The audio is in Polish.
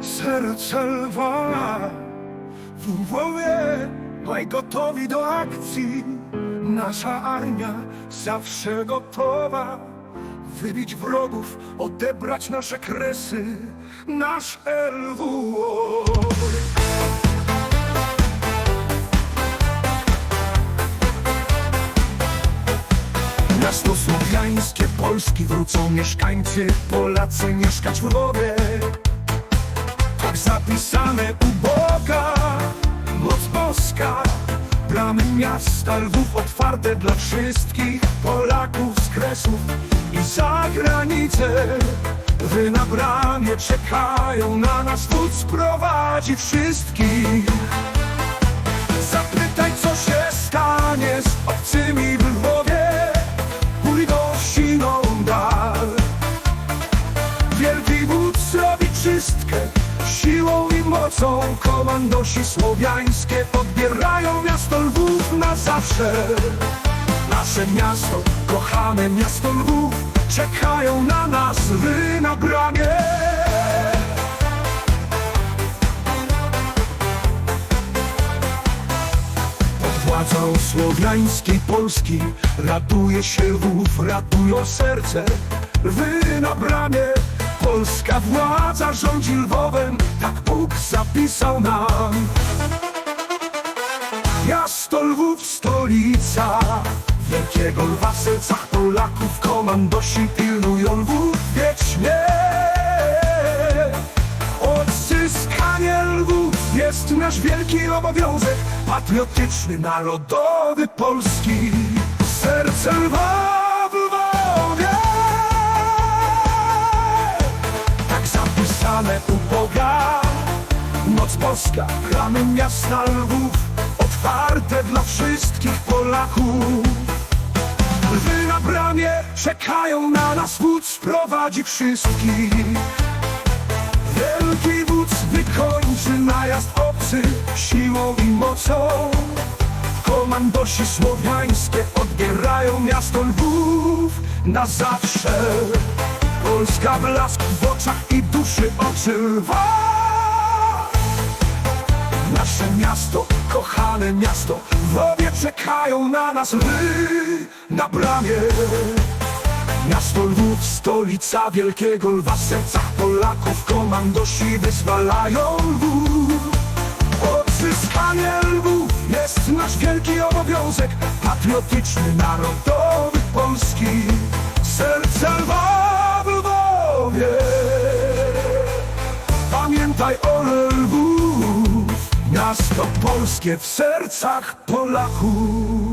serce lwa W głowie maj gotowi do akcji. Nasza armia zawsze gotowa Wybić wrogów, odebrać nasze kresy Nasz LWO Miasto słowiańskie, Polski wrócą mieszkańcy Polacy mieszkać w Lwowie Tak zapisane u Boga Moc boska. Bramy miasta Lwów otwarte dla wszystkich Polaków z kresów. I za granicę Wy na bramie czekają na nas. Wódz sprowadzi wszystkich Mocą komandosi słowiańskie Odbierają miasto Lwów na zawsze. Nasze miasto, kochane miasto Lwów Czekają na nas wy na bramie. Władzą słowiańskiej Polski Raduje się Lwów, radują serce Wy na bramie Polska władza rządzi Lwowem Tak Bóg zapisał nam. Miasto Lwów, stolica Wielkiego lwa w sercach Polaków Komandosi pilnują Lwów wiecznie. Odzyskanie Lwów jest nasz wielki obowiązek Patriotyczny, narodowy, polski. Serce lwa zapisane u Boga. Noc boska, bramy miasta Lwów Otwarte dla wszystkich Polaków. Lwy na bramie czekają na nas Wódz sprowadzi wszystkich. Wielki wódz wykończy najazd obcy Siłą i mocą. Komandosi słowiańskie odbierają miasto Lwów na zawsze. Polska blask w oczach i duszy oczy lwa Nasze miasto, kochane miasto W obie czekają na nas lwy na bramie. Miasto Lwów, stolica wielkiego lwa W sercach Polaków komandosi wyzwalają Lwów Odzyskanie Lwów jest nasz wielki obowiązek Patriotyczny, narodowy, polski. Serce lwa w Lwowie Pamiętaj o Lwów Miasto polskie w sercach Polaków